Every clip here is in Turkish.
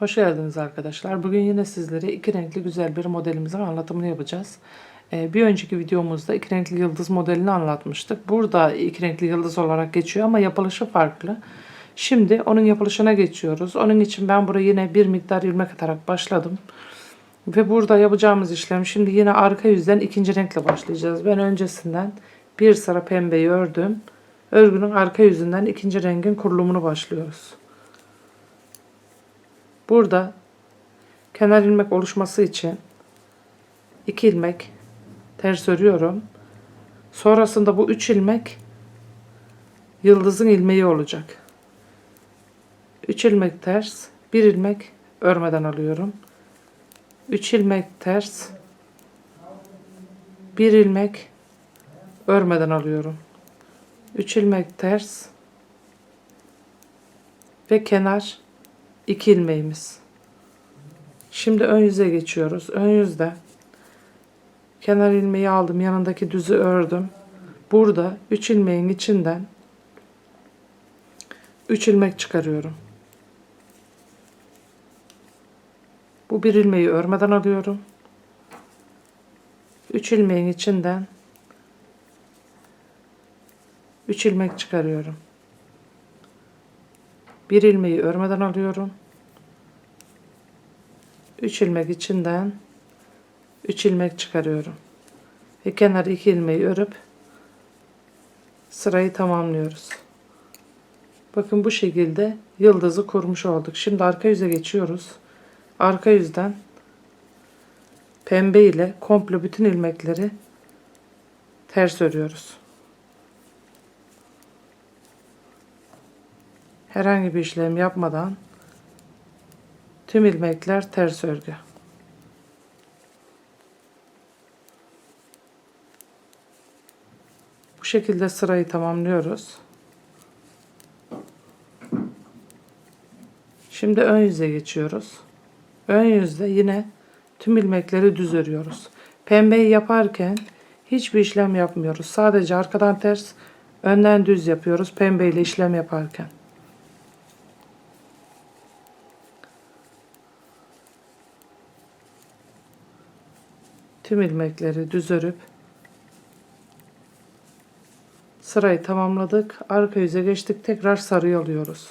Hoş geldiniz arkadaşlar. Bugün yine sizlere iki renkli güzel bir modelimizin anlatımını yapacağız. Ee, bir önceki videomuzda iki renkli yıldız modelini anlatmıştık. Burada iki renkli yıldız olarak geçiyor ama yapılışı farklı. Şimdi onun yapılışına geçiyoruz. Onun için ben buraya yine bir miktar ilmek atarak başladım. Ve burada yapacağımız işlem şimdi yine arka yüzden ikinci renkle başlayacağız. Ben öncesinden bir sıra pembeyi ördüm. Örgünün arka yüzünden ikinci rengin kurulumunu başlıyoruz. Burada kenar ilmek oluşması için iki ilmek ters örüyorum. Sonrasında bu üç ilmek yıldızın ilmeği olacak. Üç ilmek ters, bir ilmek örmeden alıyorum. Üç ilmek ters, bir ilmek örmeden alıyorum. Üç ilmek ters ve kenar 2 ilmeğimiz. Şimdi ön yüze geçiyoruz. Ön yüzde kenar ilmeği aldım. Yanındaki düzü ördüm. Burada 3 ilmeğin içinden 3 ilmek çıkarıyorum. Bu bir ilmeği örmeden alıyorum. 3 ilmeğin içinden 3 ilmek çıkarıyorum. Bir ilmeği örmeden alıyorum. 3 ilmek içinden 3 ilmek çıkarıyorum. Ve kenar 2 ilmeği örüp sırayı tamamlıyoruz. Bakın bu şekilde yıldızı kurmuş olduk. Şimdi arka yüze geçiyoruz. Arka yüzden pembe ile komple bütün ilmekleri ters örüyoruz. Herhangi bir işlem yapmadan tüm ilmekler ters örgü. Bu şekilde sırayı tamamlıyoruz. Şimdi ön yüze geçiyoruz. Ön yüzde yine tüm ilmekleri düz örüyoruz. Pembeyi yaparken hiçbir işlem yapmıyoruz. Sadece arkadan ters, önden düz yapıyoruz pembeyle işlem yaparken. Tüm ilmekleri düz örüp sırayı tamamladık. Arka yüze geçtik. Tekrar sarıyı alıyoruz.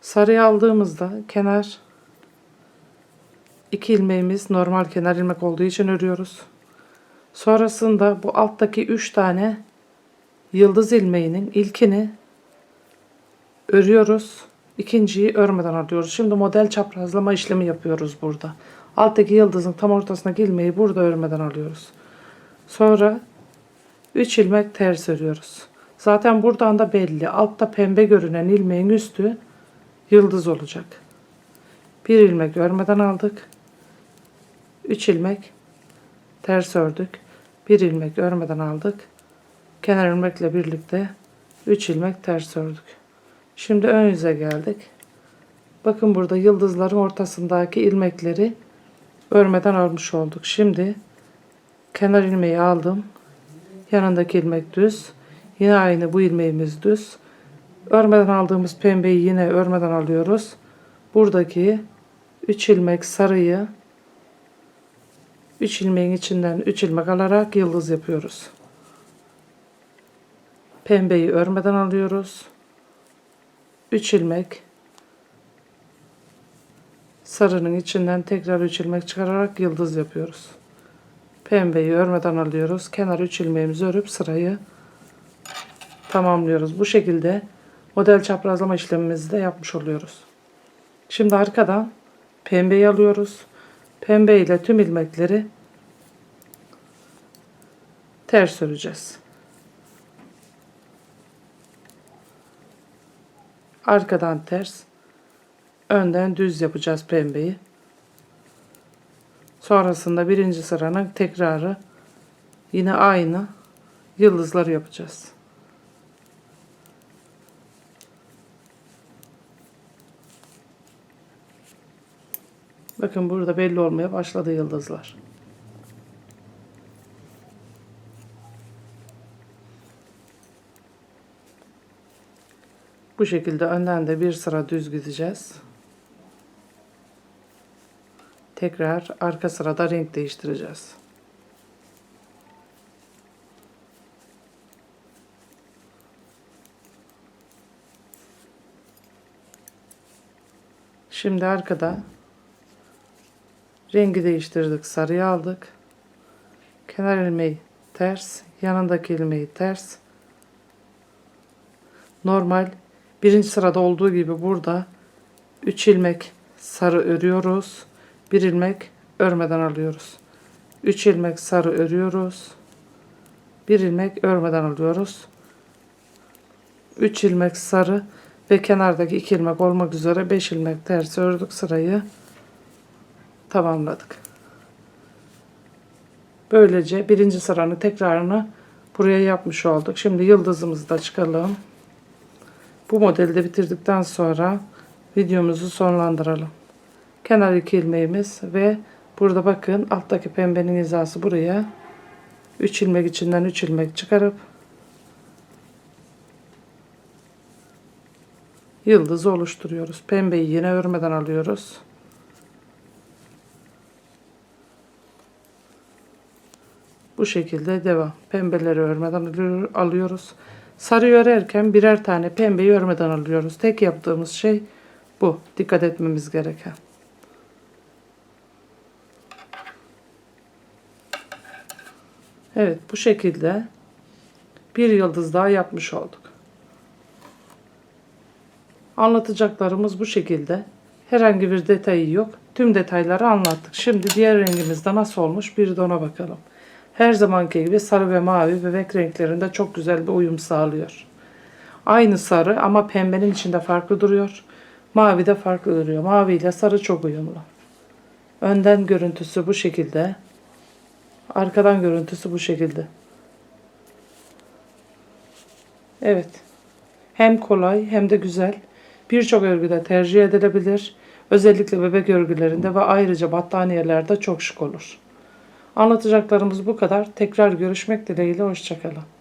Sarıyı aldığımızda kenar iki ilmeğimiz normal kenar ilmek olduğu için örüyoruz. Sonrasında bu alttaki üç tane yıldız ilmeğinin ilkini örüyoruz. İkinciyi örmeden alıyoruz. Şimdi model çaprazlama işlemi yapıyoruz burada. Alttaki yıldızın tam ortasındaki ilmeği burada örmeden alıyoruz. Sonra 3 ilmek ters örüyoruz. Zaten buradan da belli. Altta pembe görünen ilmeğin üstü yıldız olacak. Bir ilmek örmeden aldık. 3 ilmek ters ördük. Bir ilmek örmeden aldık. Kenar ilmekle birlikte 3 ilmek ters ördük. Şimdi ön yüze geldik. Bakın burada yıldızların ortasındaki ilmekleri örmeden almış olduk. Şimdi kenar ilmeği aldım. Yanındaki ilmek düz. Yine aynı bu ilmeğimiz düz. Örmeden aldığımız pembeyi yine örmeden alıyoruz. Buradaki 3 ilmek sarıyı 3 ilmeğin içinden 3 ilmek alarak yıldız yapıyoruz. Pembeyi örmeden alıyoruz. 3 ilmek sarının içinden tekrar 3 ilmek çıkararak yıldız yapıyoruz. Pembeyi örmeden alıyoruz. Kenar 3 ilmeğimizi örüp sırayı tamamlıyoruz. Bu şekilde model çaprazlama işlemimizi de yapmış oluyoruz. Şimdi arkadan pembeyi alıyoruz. Pembe ile tüm ilmekleri ters öreceğiz. Arkadan ters, önden düz yapacağız pembeyi. Sonrasında birinci sıranın tekrarı yine aynı yıldızları yapacağız. Bakın burada belli olmaya başladı yıldızlar. Bu şekilde önden de bir sıra düz gideceğiz. Tekrar arka sırada renk değiştireceğiz. Şimdi arkada rengi değiştirdik. Sarıyı aldık. Kenar ilmeği ters, yanındaki ilmeği ters. Normal birinci sırada olduğu gibi burada 3 ilmek sarı örüyoruz. 1 ilmek örmeden alıyoruz. 3 ilmek sarı örüyoruz. 1 ilmek örmeden alıyoruz. 3 ilmek sarı ve kenardaki 2 ilmek olmak üzere 5 ilmek ters ördük sırayı tamamladık. Böylece birinci sıranın tekrarını buraya yapmış olduk. Şimdi yıldızımızı da çıkalım. Bu modeli de bitirdikten sonra videomuzu sonlandıralım. Kenar iki ilmeğimiz ve burada bakın alttaki pembenin hizası buraya 3 ilmek içinden 3 ilmek çıkarıp yıldızı oluşturuyoruz. Pembeyi yine örmeden alıyoruz. Bu şekilde devam. Pembeleri örmeden alıyor- alıyoruz. Sarı örerken birer tane pembeyi örmeden alıyoruz. Tek yaptığımız şey bu. Dikkat etmemiz gereken. Evet bu şekilde bir yıldız daha yapmış olduk. Anlatacaklarımız bu şekilde. Herhangi bir detayı yok. Tüm detayları anlattık. Şimdi diğer rengimizde nasıl olmuş bir de ona bakalım. Her zamanki gibi sarı ve mavi bebek renklerinde çok güzel bir uyum sağlıyor. Aynı sarı ama pembenin içinde farklı duruyor. Mavi de farklı duruyor. Mavi ile sarı çok uyumlu. Önden görüntüsü bu şekilde. Arkadan görüntüsü bu şekilde. Evet. Hem kolay hem de güzel. Birçok örgüde tercih edilebilir. Özellikle bebek örgülerinde ve ayrıca battaniyelerde çok şık olur. Anlatacaklarımız bu kadar. Tekrar görüşmek dileğiyle. Hoşçakalın.